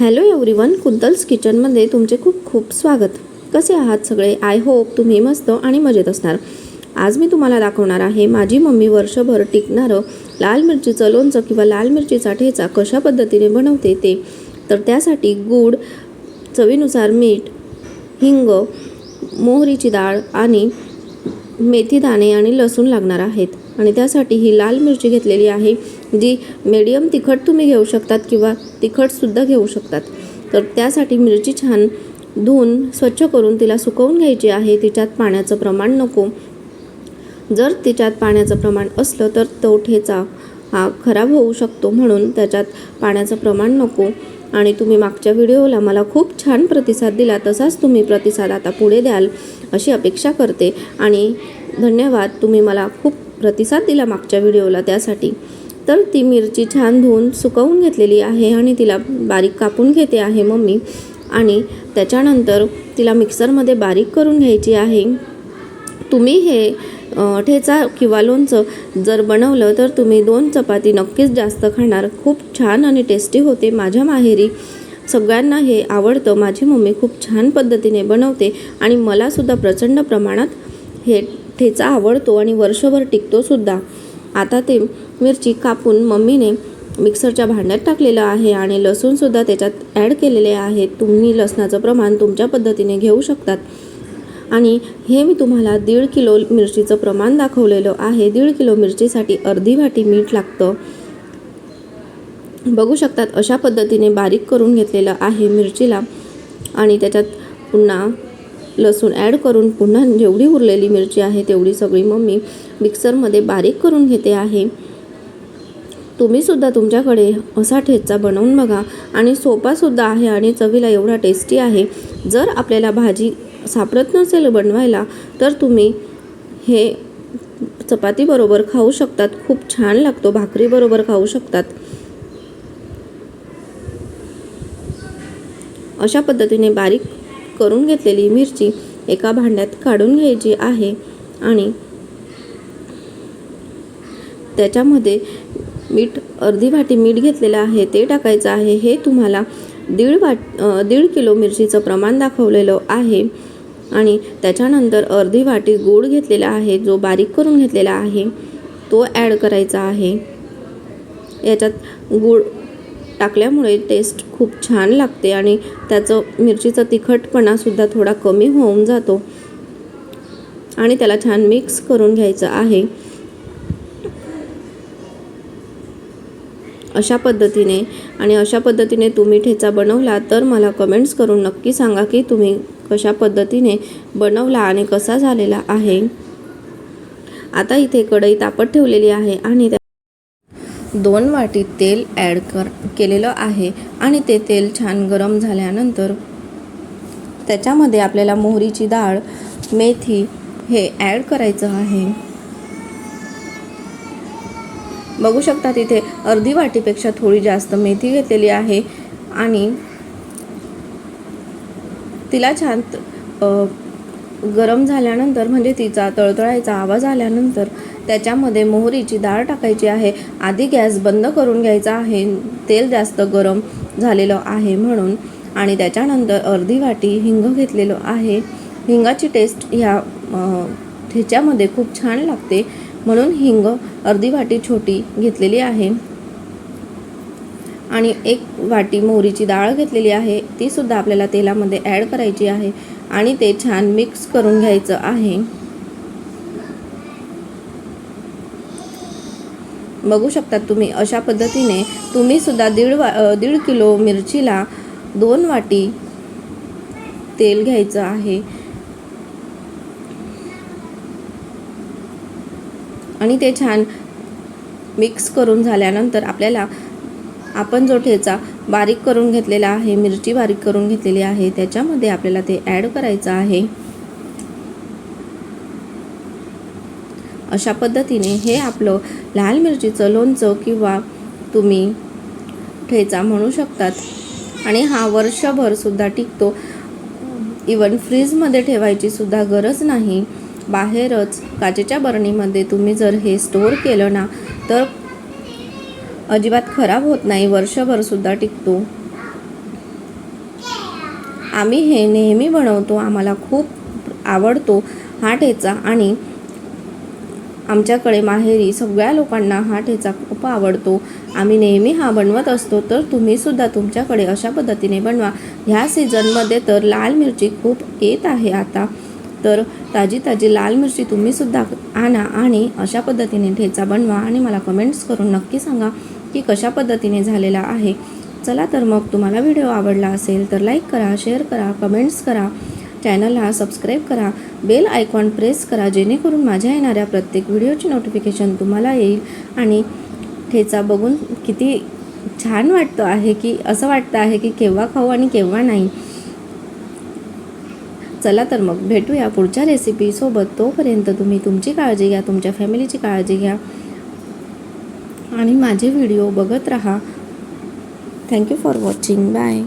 Hello everyone कुंतल्स किचनमध्ये तुमचे खूप खूप स्वागत. कसे आहात सगळे? आय होप तुम्ही मस्त आणि मजेत असणार. आज मी तुम्हाला दाखवणार आहे माझी मम्मी वर्षभर टिकणारं लाल मिरचीचं लोणचं किंवा लाल मिरचीचा ठेचा कशा पद्धतीने बनवते ते. तर त्यासाठी गूळ चवीनुसार मीठ हिंग मोहरीची डाळ आणि मेथी दाणे आणि लसूण लागणार आहेत. आणि त्यासाठी ही लाल मिरची घेतलेली आहे जी मीडियम तिखट तुम्ही घेऊ शकतात किंवा तिखटसुद्धा घेऊ शकतात. तर त्यासाठी मिरची छान धुवून स्वच्छ करून तिला सुकवून घ्यायची आहे. तिच्यात पाण्याचं प्रमाण नको. जर तिच्यात पाण्याचं प्रमाण असलं तर तो ठेचा हा खराब होऊ शकतो म्हणून त्याच्यात पाण्याचं प्रमाण नको. आणि तुम्ही मागच्या व्हिडिओला मला खूप छान प्रतिसाद दिला तसाच तुम्ही प्रतिसाद आता पुढे द्याल अशी अपेक्षा करते. आणि धन्यवाद तुम्ही मला खूप प्रतिसाद दिला मागच्या व्हिडिओला त्यासाठी. तर ती मिरची छान धुवून सुकवून घेतलेली आहे आणि तिला बारीक कापून घेते आहे मम्मी. आणि त्याच्यानंतर तिला मिक्सरमध्ये बारीक करून घ्यायची आहे. तुम्ही हे ठेचा किंवा लोणचं जर बनवलं तर तुम्ही दोन चपाती नक्कीच जास्त खाणार. खूप छान आणि टेस्टी होते माझ्या माहेरी. सगळ्यांना हे आवडतं. माझी मम्मी खूप छान पद्धतीने बनवते आणि मलासुद्धा प्रचंड प्रमाणात हे ठेचा आवडतो आणि वर्षभर टिकतोसुद्धा आता ते मिरची कापून मम्मीने मिक्सरच्या भांड्यात टाकलेलं आहे आणि लसूणसुद्धा त्याच्यात ॲड केलेले आहे. तुम्ही लसणाचं प्रमाण तुमच्या पद्धतीने घेऊ शकतात. आणि हे मी तुम्हाला दीड किलो मिरचीचं प्रमाण दाखवलेलं आहे. दीड किलो मिरचीसाठी अर्धी वाटी मीठ लागतं. बघू शकतात अशा पद्धतीने बारीक करून घेतलेलं आहे मिरचीला. आणि त्याच्यात पुन्हा लसूण ॲड करून पुन्हा जेवढी उरलेली मिरची आहे तेवढी सगळी मम्मी मिक्सरमध्ये बारीक करून घेते आहे. तुम्हीसुद्धा तुमच्याकडे असा ठेचा बनवून बघा. आणि सोपासुद्धा आहे आणि चवीला एवढा टेस्टी आहे. जर आपल्याला भाजी सापडत नसेल बनवायला तर तुम्ही हे चपातीबरोबर खाऊ शकतात. खूप छान लागतो. भाकरीबरोबर खाऊ शकतात. अशा पद्धतीने बारीक करून घेतलेली मिरची एका भांड्यात काढून घ्यायची आहे आणि त्याच्यामध्ये मीठ अर्धी वाटी मीठ घेतलेलं आहे. ते टाकायचं आहे. हे तुम्हाला दीड वाट दीड किलो मिरचीचं प्रमाण दाखवलेलं आहे. आणि त्याच्यानंतर अर्धी वाटी गूळ घेतलेला आहे जो बारीक करून घेतलेला आहे तो ॲड करायचा आहे. याच्यात गूळ टाकल्यामुळे टेस्ट खूप छान लागते आणि त्याचं मिरचीचा तिखटपणासुद्धा थोडा कमी होऊन जातो. आणि त्याला छान मिक्स करून घ्यायचं आहे. अशा पद्धतीने आणि अशा पद्धतीने तुम्ही ठेचा बनवला तर मला कमेंट्स करून नक्की सांगा की तुम्ही कशा पद्धतीने बनवला आणि कसा झालेला आहे. आता इथे कढई तापत ठेवलेली आहे आणि त्या दोन वाटी तेल ॲड कर केलेलं आहे आणि ते तेल छान गरम झाल्यानंतर त्याच्यामध्ये आपल्याला मोहरीची डाळ मेथी हे ॲड करायचं आहे. बघू शकता तिथे अर्धी वाटीपेक्षा थोडी जास्त मेथी घेतलेली आहे. आणि तिला छान गरम झाल्यानंतर म्हणजे तिचा तळतळायचा आवाज आल्यानंतर त्याच्यामध्ये मोहरीची डाळ टाकायची आहे. आधी गॅस बंद करून घ्यायचा आहे. तेल जास्त गरम झालेलं आहे म्हणून. आणि त्याच्यानंतर अर्धी वाटी हिंग घेतलेलं आहे. हिंगाची टेस्ट ह्या ह्याच्यामध्ये ठेच्यामध्ये खूप छान लागते. म्हणून हिंग अर्धी वाटी छोटी घेतलेली आहे. आणि एक वाटी मोहरीची डाळ घेतलेली आहे. ती सुद्धा आपल्याला तेलामध्ये ॲड करायची आहे आणि ते छान मिक्स करून घ्यायचं आहे. बघू शकता तुम्ही अशा पद्धतीने तुम्ही सुद्धा दीड वा दीड किलो मिरचीला दोन वाटी तेल घ्यायचं आहे. आणि ते छान मिक्स करून झाल्यानंतर आपल्याला आपण जो ठेचा बारीक करून घेतलेला आहे मिरची बारीक करून घेतलेली आहे त्याच्यामध्ये आपल्याला ते ॲड करायचं आहे. अशा पद्धतीने हे आपलं लाल मिरचीचं लोणचं किंवा तुम्ही ठेचा म्हणू शकतात. आणि हा वर्षभर सुद्धा टिकतो. इवन फ्रीजमध्ये ठेवायची सुद्धा गरज नाही. बाहेरच काचेच्या बरणीमध्ये तुम्ही जर हे स्टोअर केलं ना तर अजिबात खराब होत नाही. वर्षभर सुद्धा टिकतो. आम्ही हे नेहमी बनवतो. आम्हाला खूप आवडतो हा ठेचा आणि आमच्याकडे माहेरी सगळ्या लोकांना हा ठेचा खूप आवडतो. आम्ही नेहमी हा बनवत असतो तर तुम्हीसुद्धा तुमच्याकडे अशा पद्धतीने बनवा. ह्या सीझनमध्ये तर लाल मिरची खूप येत आहे आता. तर ताजी ताजी लाल मिरची तुम्हीसुद्धा आणा आणि अशा पद्धतीने ठेचा बनवा आणि मला कमेंट्स करून नक्की सांगा की कशा पद्धतीने झालेला आहे. चला तर मग तुम्हाला व्हिडिओ आवडला असेल तर लाईक करा शेअर करा कमेंट्स करा चॅनलला सबस्क्राईब करा बेल आयकॉन प्रेस करा जेणेकरून माझ्या येणाऱ्या प्रत्येक व्हिडिओची नोटिफिकेशन तुम्हाला येईल आणि ठेचा बघून किती छान वाटतं आहे की असं वाटतं आहे की केव्हा खाऊ आणि केव्हा नाही. चला तर मग भेटूया पुढच्या रेसिपीसोबत तोपर्यंत तुम्ही तुमची काळजी घ्या तुमच्या फॅमिलीची काळजी घ्या. आणि माझे व्हिडिओ बघत राहा. Thank you for watching bye